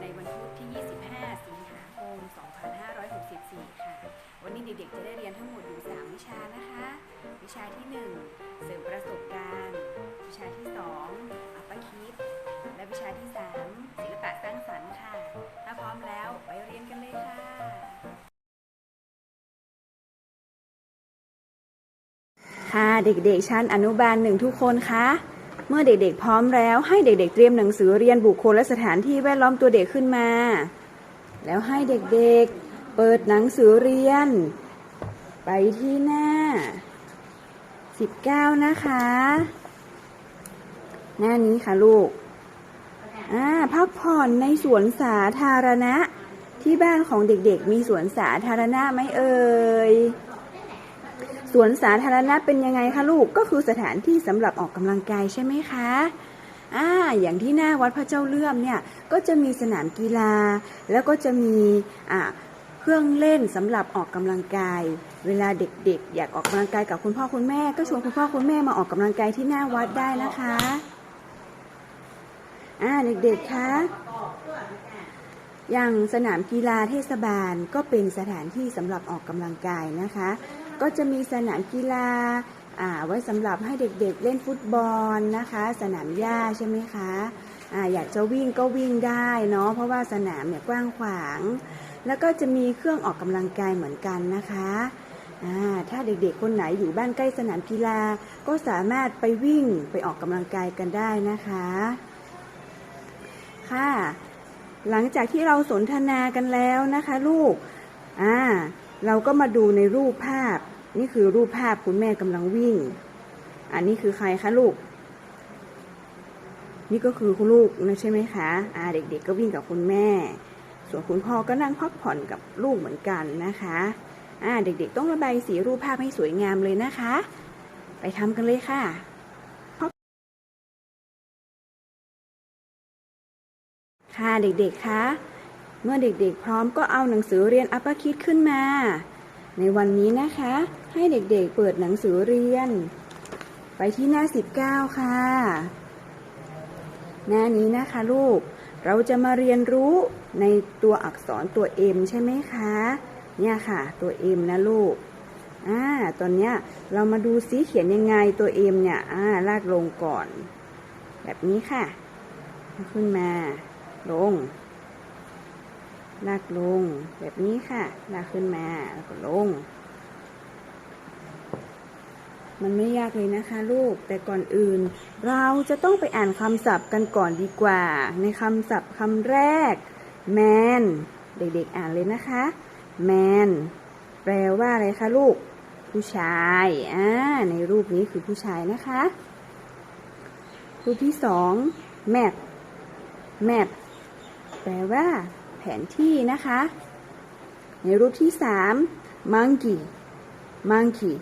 ในวันพุธที่ 25 สิงหาคม 2564 ค่ะ วันนี้เด็กๆจะได้เรียนทั้งหมดอยู่ 3 วิชานะคะ วิชาที่ 1 เสริมประสบการณ์ วิชาที่ 2 อัปปะคิด และวิชาที่ 3 ศิลปะสร้างสรรค์ค่ะ ถ้าพร้อมแล้วไปเรียนกันเลยค่ะค่ะเด็กๆชั้นอนุบาลหนึ่งทุกคนคะ เมื่อเด็กๆพร้อมแล้วให้เด็กๆเตรียมหนังสือเรียนบุคคลและสถานที่แวดล้อมตัวเด็กขึ้นมา แล้วให้เด็กๆเปิดหนังสือเรียน ไปที่หน้า 19 นะคะ หน้านี้ค่ะลูกอ่าพักผ่อนในสวนสาธารณะ ที่บ้านของเด็กๆ มีสวนสาธารณะไหมเอ่ย วนสาธารณะเป็นยังไงคะลูกก็คือสถานที่สำหรับออกกำลังกายใช่ไหมคะอ่าอย่างที่หน้าวัดพระเจ้าเลื่อมเนี่ยก็จะมีสนามกีฬา แล้วก็จะมีอ่าเครื่องเล่นสำหรับออกกำลังกาย เวลาเด็กๆ อยากออกกำลังกายกับคุณพ่อคุณแม่ ก็ชวนคุณพ่อคุณแม่มาออกกำลังกายที่หน้าวัดได้นะคะอ่าเด็กๆคะอย่างสนามกีฬาเทศบาลก็เป็นสถานที่สำหรับออกกำลังกายนะคะ ก็จะมีสนามกีฬาไว้สำหรับให้เด็กๆเล่นฟุตบอลนะคะ สนามหญ้าใช่ไหมคะออยากจะวิ่งก็วิ่งได้เนาะเพราะว่าสนามเนี่ยกว้างขวาง แล้วก็จะมีเครื่องออกกำลังกายเหมือนกันนะคะถ้าเด็กๆ คนไหนอยู่บ้านใกล้สนามกีฬา ก็สามารถไปวิ่งไปออกกำลังกายกันได้นะคะ ค่ะ หลังจากที่เราสนทนากันแล้วนะคะ ลูก อ่า เราก็มาดูในรูปภาพ นี่คือรูปภาพคุณแม่กำลังวิ่ง อันนี้คือใครคะลูก นี่ก็คือคุณลูกนะใช่ไหมคะอ่าเด็กๆก็วิ่งกับคุณแม่ ส่วนคุณพ่อก็นั่งพักผ่อนกับลูกเหมือนกันนะคะอ่าเด็กๆ ต้องระบายสีรูปภาพให้สวยงามเลยนะคะ ไปทำกันเลยค่ะค่ะเด็กๆ คะ เมื่อเด็กๆ พร้อมก็เอาหนังสือเรียนอัปคิดขึ้นมา ในวันนี้นะคะ ให้เด็กๆเปิดหนังสือเรียน ไปที่หน้า 19 ค่ะ หน้านี้นะคะลูก เราจะมาเรียนรู้ในตัวอักษรตัว M ใช่ไหมคะ เนี่ยค่ะ ตัว M นะลูกอ่าตอนเนี้ยเรามาดูซิเขียนยังไงตัว M เนี่ยอ่าลากลงก่อน แบบนี้ค่ะ ขึ้นมา ลง ลากลงแบบนี้ค่ะ ลากขึ้นมาแล้วก็ลง มันไม่ยากเลยนะคะลูก แต่ก่อนอื่น เราจะต้องไปอ่านคำศัพท์กันก่อนดีกว่า ในคำศัพท์คำแรก man เด็กๆอ่านเลยนะคะ man แปลว่าอะไรคะลูก ผู้ชาย อ่า ในรูปนี้คือผู้ชายนะคะ รูปที่สอง map map แปลว่า นที่นะคะ ในรูปที่สาม monkey monkey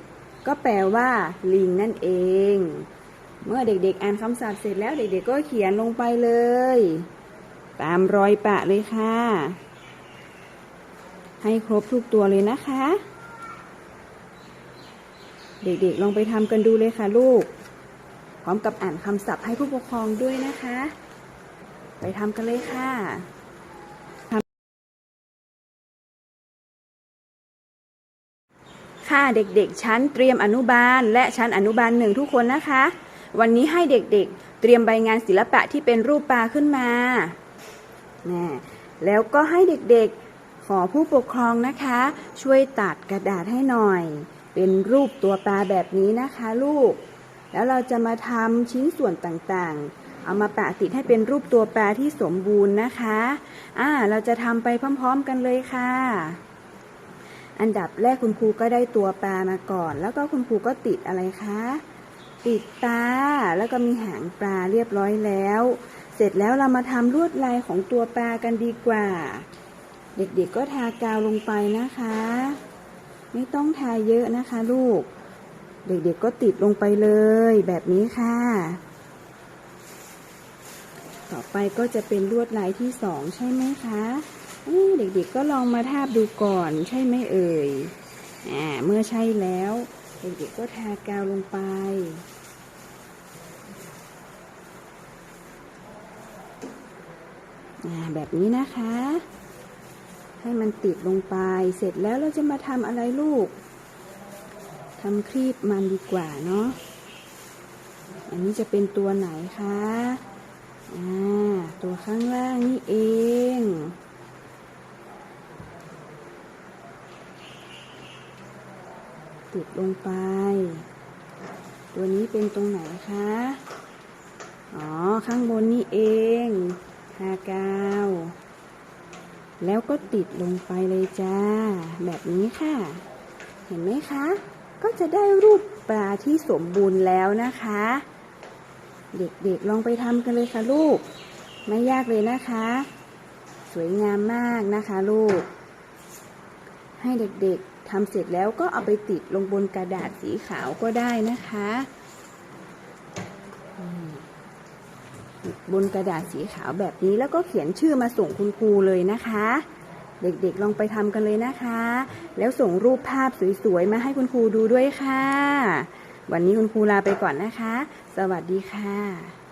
ก็แปลว่า ลิงนั่นเอง เมื่อเด็กๆ อ่านคำศัพท์เสร็จแล้วเด็กๆ ก็เขียนลงไปเลย ตามรอยปะเลยค่ะ ให้ครบทุกตัวเลยนะคะ เด็กๆ ลองไปทำกันดูเลยค่ะลูก พร้อมกับอ่านคำศัพท์ให้ผู้ปกครองด้วยนะคะ ไปทำกันเลยค่ะ ค่ะเด็กๆ ชั้นเตรียมอนุบาล และชั้นอนุบาลหนึ่งทุกคนนะคะ วันนี้ให้เด็กๆ เตรียมใบงานศิลปะที่เป็นรูปปลาขึ้นมาแน่แล้วก็ให้เด็กๆ ขอผู้ปกครองนะคะ ช่วยตัดกระดาษให้หน่อย เป็นรูปตัวปลาแบบนี้นะคะลูก แล้วเราจะมาทำชิ้นส่วนต่างๆ เอามาปะติดให้เป็นรูปตัวปลาที่สมบูรณ์นะคะ อ่า เราจะทำไปพร้อม ๆ กันเลยค่ะ อันดับแรกคุณครูก็ได้ตัวปลามาก่อน แล้วก็คุณครูก็ติดอะไรคะ ติดตา แล้วก็มีหางปลาเรียบร้อยแล้ว เสร็จแล้วเรามาทำลวดลายของตัวปลากันดีกว่า เด็กๆก็ทากาวลงไปนะคะ ไม่ต้องทาเยอะนะคะลูก เด็กๆก็ติดลงไปเลยแบบนี้ค่ะ ต่อไปก็จะเป็นลวดลายที่สองใช่ไหมคะ เด็กๆก็ลองมาทาบดูก่อนใช่ไหมเอ่ยอ่าเมื่อใช่แล้ว เด็กๆก็ทากาวลงไป แบบนี้นะคะ ให้มันติดลงไปเสร็จแล้วเราจะมาทำอะไรลูกทำครีบมันดีกว่าเนาะอันนี้จะเป็นตัวไหนคะ อ่า ตัวข้างล่างนี่เอง ติดลงไป ตัวนี้เป็นตรงไหนคะ อ๋อ ข้างบนนี่เองทากาว แล้วก็ติดลงไปเลยจ้า แบบนี้ค่ะ เห็นไหมคะ ก็จะได้รูปปลาที่สมบูรณ์แล้วนะคะ เด็กๆลองไปทำกันเลยค่ะลูก ไม่ยากเลยนะคะ สวยงามมากนะคะลูก ให้เด็กๆ ทำเสร็จแล้วก็เอาไปติดลงบนกระดาษสีขาวก็ได้นะคะบนกระดาษสีขาวแบบนี้แล้วก็เขียนชื่อมาส่งคุณครูเลยนะคะ เด็กๆลองไปทำกันเลยนะคะ แล้วส่งรูปภาพสวยๆมาให้คุณครูดูด้วยค่ะ วันนี้คุณครูลาไปก่อนนะคะ สวัสดีค่ะ